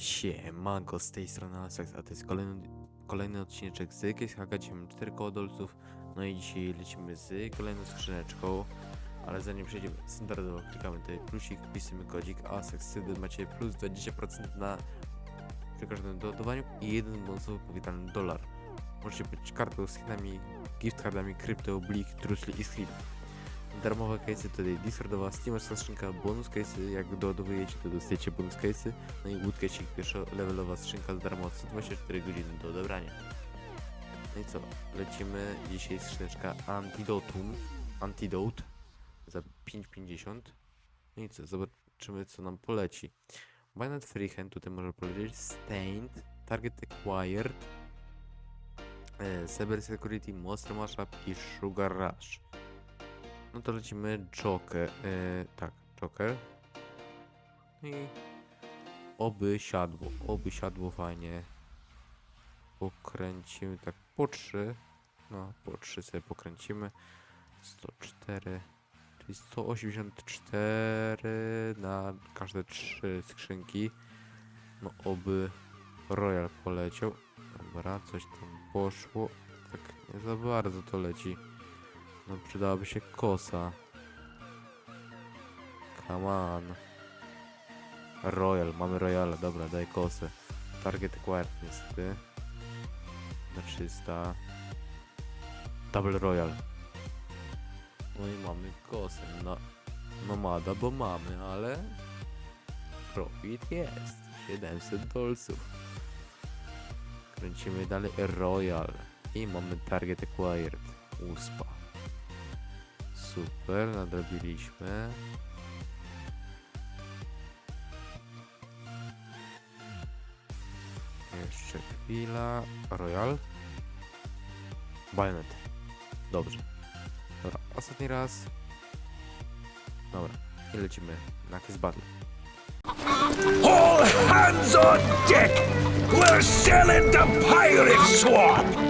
Siemanko, z tej strony Alex, a to jest kolejny, kolejny odcineczek z Case Haga, dzisiaj mamy 4 koło dolców, no i dzisiaj lecimy z kolejną skrzyneczką, ale zanim przejdziemy, standardowo klikamy tutaj plusik, wpisujemy kodzik ASEX, wtedy macie plus 20% na przy każdym i jeden bonusowy powitalny dolar. Możecie być kartą z skinami, gift cardami, krypto, blik, trusli i skin. Darmowe case'y tutaj Discordowa, Steamerska skrzynka, bonus case'y, jak doładowujecie to dostajecie bonus case'y, no i Woodcasik, pierwsza levelowa skrzynka za darmo, 124 godziny do odebrania. No i co, lecimy, dzisiaj skrzyneczka Antidotum, Antidote za 5,50. No i co, zobaczymy co nam poleci. Bayonet Freehand tutaj może polecieć, Stained, Target Acquired, e, Cyber Security, Monster Mashup i Sugar Rush. No to lecimy Joker. E, tak, Joker. I oby siadło, oby siadło fajnie. Pokręcimy tak po 3. No, po 3 sobie pokręcimy. 104, czyli 184 na każde 3 skrzynki. No, oby Royal poleciał. Dobra, coś tam poszło. Tak nie za bardzo to leci. No przydałaby się kosa. Come on. Royal, mamy Royala, dobra, daj kosę. Target acquired niestety. Na 300. Double Royal. No i mamy kosę. No, no mada, bo mamy, ale profit jest. 700 dolców. Kręcimy dalej Royal. I mamy Target Acquired. Uspa. Super, nadrobiliśmy. Jeszcze chwila. Royal. Bayonet. Dobrze. Dobra, ostatni raz. Dobra, i lecimy na Kiss Battle. All hands on deck! We're sailing to Pirate Swamp!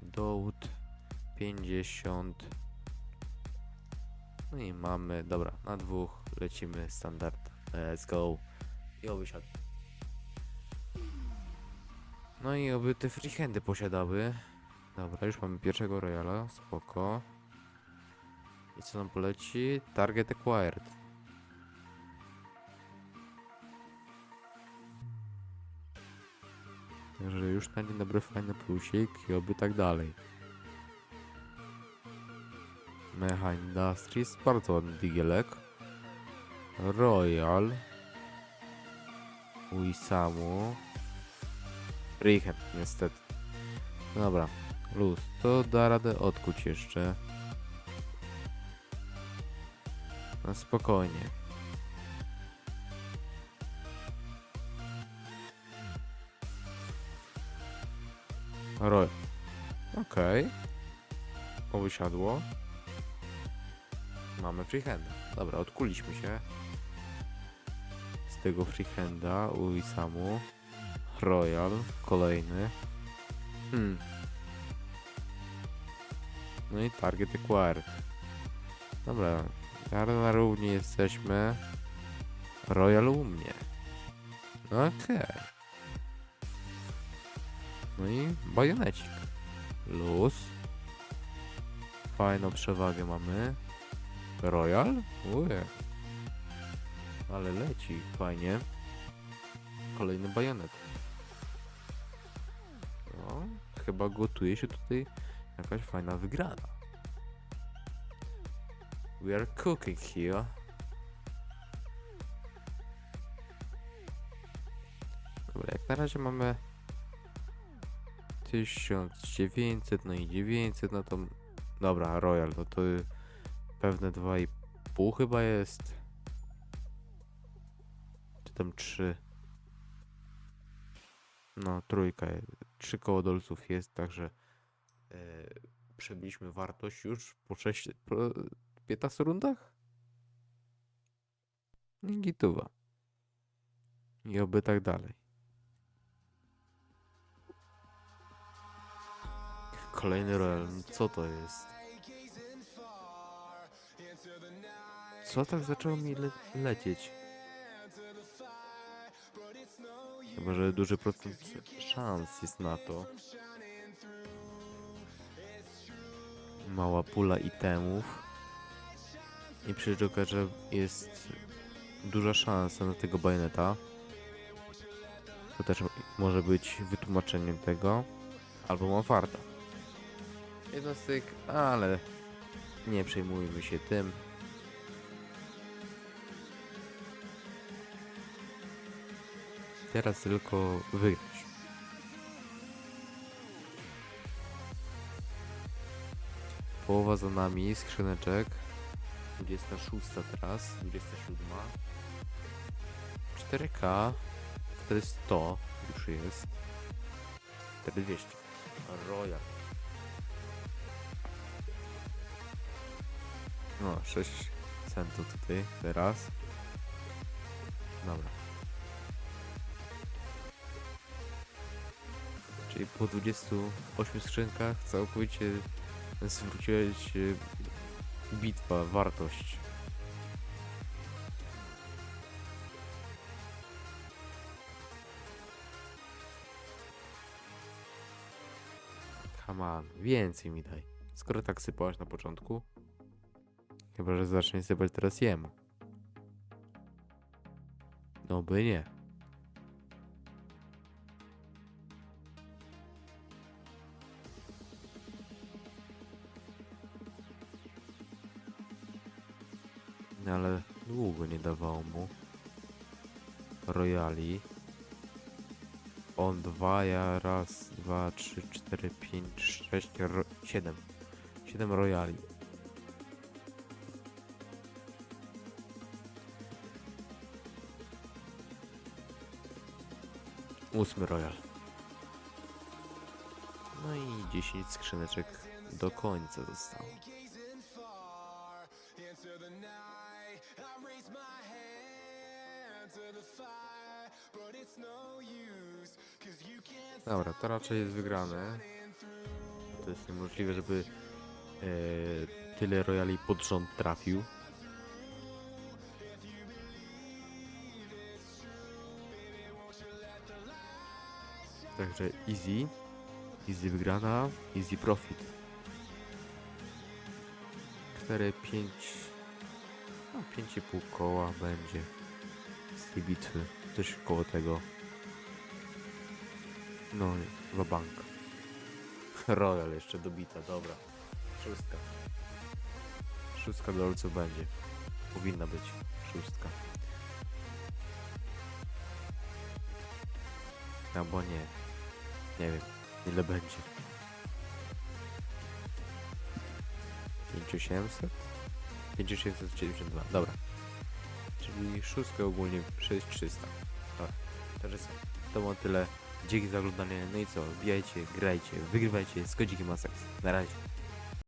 Antidote 50. No i mamy, dobra, na dwóch lecimy standard. Let's go. I oby siadł. No i oby te freehandy posiadały. Dobra, już mamy pierwszego royala, spoko. I co nam poleci? Target acquired. Także już na dzień dobry fajny plusik i oby tak dalej. Mecha Industries, bardzo ładny digielek. Royal. Uisamu. Freehand niestety. Dobra, luz. To da radę odkuć jeszcze. No spokojnie. Roy. Okej. Powysiadło. Mamy freehanda. Dobra, odkuliśmy się. Z tego freehanda u Isamu. Royal. Kolejny. Hmm. No i target acquired. Dobra. Na równi jesteśmy. Royal u mnie. Okej. No i bajonecik. Luz. Fajną przewagę mamy. Royal? Uje. Ale leci, fajnie. Kolejny bajonet. No, chyba gotuje się tutaj jakaś fajna wygrana. We are cooking here. Dobra, jak na razie mamy 1900, no i 900, no to... Dobra, Royal, no to pewne 2,5 chyba jest. potem trzy. No, trójka. je- Trzy koło dolców jest, także e, przebiliśmy wartość już po, 6, po 15 rundach? I. I oby tak dalej. Kolejny no co to jest? Co tak zaczęło mi le lecieć? Chyba, że duży procent szans jest na to. Mała pula itemów. I przy że jest duża szansa na tego bajoneta. To też może być wytłumaczeniem tego. Albo mam farta. Jednostek, ale nie przejmujmy się tym. Teraz tylko wygrać. Połowa za nami, skrzyneczek. 26 teraz, 27. 4K, 400 już jest. 4200. Royal. No, 6 centów tutaj teraz. Dobra. Czyli po 28 skrzynkach całkowicie zwróciła się bitwa, wartość. Come on, więcej mi daj. Skoro tak sypałaś na początku, chyba że zacznie sypać teraz jemu. No by nie. No ale długo nie dawało mu. Royali. On dwa, ja raz, dwa, trzy, cztery, pięć, sześć, ro... siedem. Siedem royali. Ósmy royal. No i 10 skrzyneczek do końca zostało. Dobra, to raczej jest wygrane. To jest niemożliwe, żeby e, tyle royali pod rząd trafił. Także easy. Easy wygrana, easy profit. 4, 5, no 5,5 koła będzie z tej bitwy. Coś koło tego. No, chyba bank. Royal jeszcze dobita, dobra. Szóstka. Szóstka dolców będzie. Powinna być szóstka. Albo nie. Nie wiem, ile będzie. 5700? 5772, dobra. Czyli szóstkę ogólnie 6300. Dobra, także co, to było tyle. Dzięki za oglądanie, no i co, wbijajcie, grajcie, wygrywajcie z kodzikiem. Na razie.